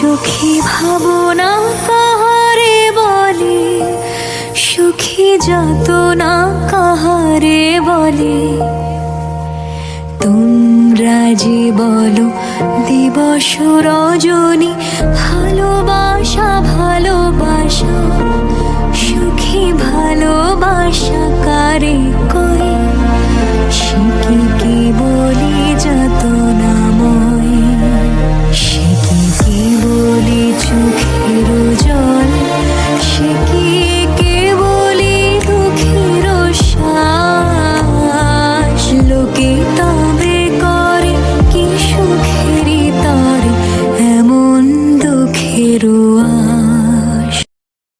সুখী ভাবনা কাহারে বলে? সুখী যতনা কাহারে বলে? তোমরা যে বলো দিবস রজনী লুকিতা